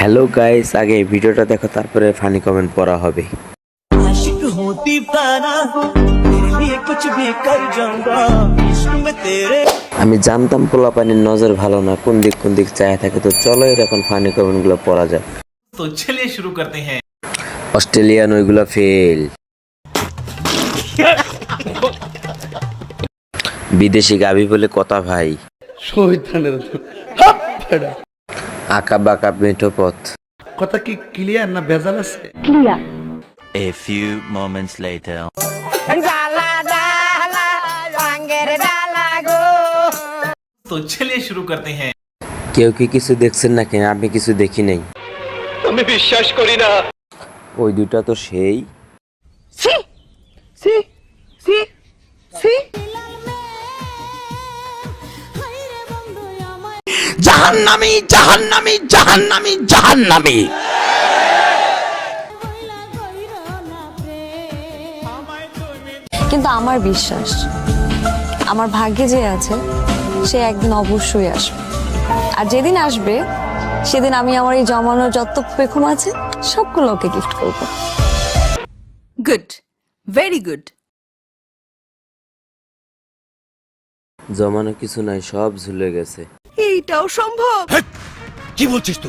Hello guys আগে ভিডিওটা দেখো তারপরে ফানি কমেন্ট পড়া হবে। আমি জানতাম পোলা পানির নজর ভালো না কোন দিক কোন দিক চায় থাকে তো চলো এখন ফানি কমেন্টগুলো পড়া যাক। তো চলিয়ে শুরু করতে হ্যাঁ। অস্ট্রেলিয়ান ওইগুলো ফেল বিদেশি গাবি বলে কথা ভাই। আঁকা বাঁকা মেঠো পথ। কথা কি ক্লিয়ার না ভেজাল আছে? Clear a few moments later তো চলিয়ে শুরু করতে হ্যাঁ কেউ কি কিছু দেখছেন নাকি? আমি কিছু দেখি নাই। আমি বিশ্বাস করি না। ওই দুটা তো সেই। জাহান্নামি জাহান্নামি জাহান্নামি জাহান্নামি। কিন্তু আমার বিশ্বাস আমার ভাগ্যে যে আছে সে একদিন অবশ্যই আসবে। আর যেদিন আসবে সেদিন আমি আমার এই জমানো যত পেখম আছে সবগুলো ওকে গিফট করব। গুড ভেরি গুড জমানো কিছু নাই সব ঝুলে গেছে। এইটাও সম্ভব? কি বলছিস তুই?